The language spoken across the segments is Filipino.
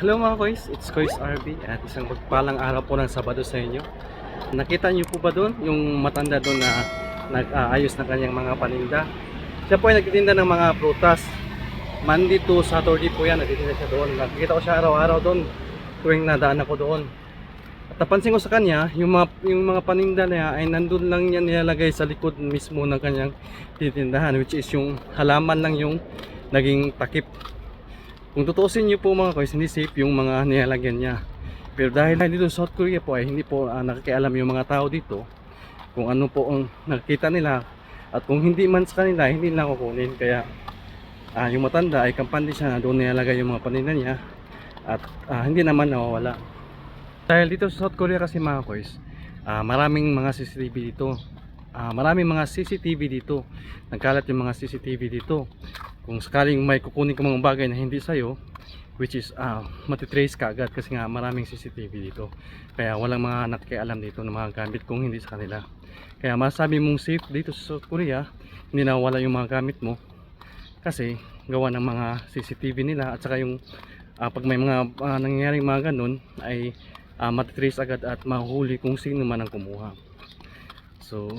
Hello mga kois, it's Kois RB at isang pagpalang araw po ng Sabado sa inyo. Nakita niyo po ba doon yung matanda doon na nag-aayos ng kanyang mga paninda? Siya po ay nagtitinda ng mga prutas. Monday to Saturday po yan, nagtitinda siya doon. Nakikita ko siya araw-araw doon tuwing nadaan ako doon. At napansin ko sa kanya, yung mga, yung mga paninda niya ay nandun lang niya nilalagay sa likod mismo ng kanyang titindahan which is yung halaman lang yung naging takip kung tutuusin niyo po mga kois, hindi safe yung mga nilalagyan niya. Pero dahil dito sa South Korea po ay hindi po uh, nakikialam yung mga tao dito kung ano po ang nakikita nila at kung hindi man sa kanila, hindi nila kukunin. Kaya ah, yung matanda ay kampante siya na doon nilalagay yung mga paninda niya at ah, hindi naman nawawala. Dahil dito sa South Korea kasi mga kois, ah, maraming mga CCTV dito. Ah, maraming mga CCTV dito. Nagkalat yung mga CCTV dito kung sakaling may kukunin ka mga bagay na hindi sa'yo which is ah matitrace ka agad kasi nga maraming CCTV dito. Kaya walang mga nakikialam dito ng mga gamit kung hindi sa kanila. Kaya masabi mong safe dito sa South Korea hindi nawala yung mga gamit mo. Kasi gawa ng mga CCTV nila at saka yung ah, pag may mga ah, nangyayaring mga ganun ay ah, matitrace agad at mahuli kung sino man ang kumuha. So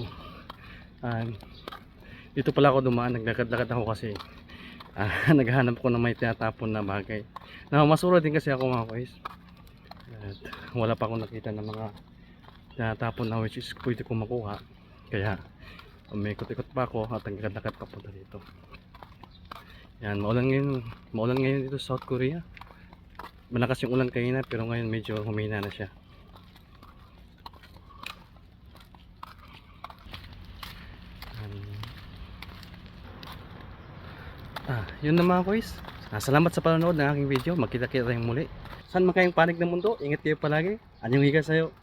ah, dito pala ako dumaan naglakad-lakad ako kasi ah, naghahanap ko ng may tinatapon na bagay. Na masura din kasi ako mga guys at wala pa akong nakita ng mga tinatapon na which is pwede ko makuha. Kaya umikot-ikot pa ako at naglakad papunta dito. Yan maulan ngayon maulan ngayon dito sa South Korea. Malakas yung ulan kanina pero ngayon medyo humina na siya Yan. Ah, yun na mga boys. Ah, salamat sa panonood ng aking video. Magkita-kita tayong muli. Saan man kayong panig ng mundo, ingat kayo palagi. Anyong higa sa'yo.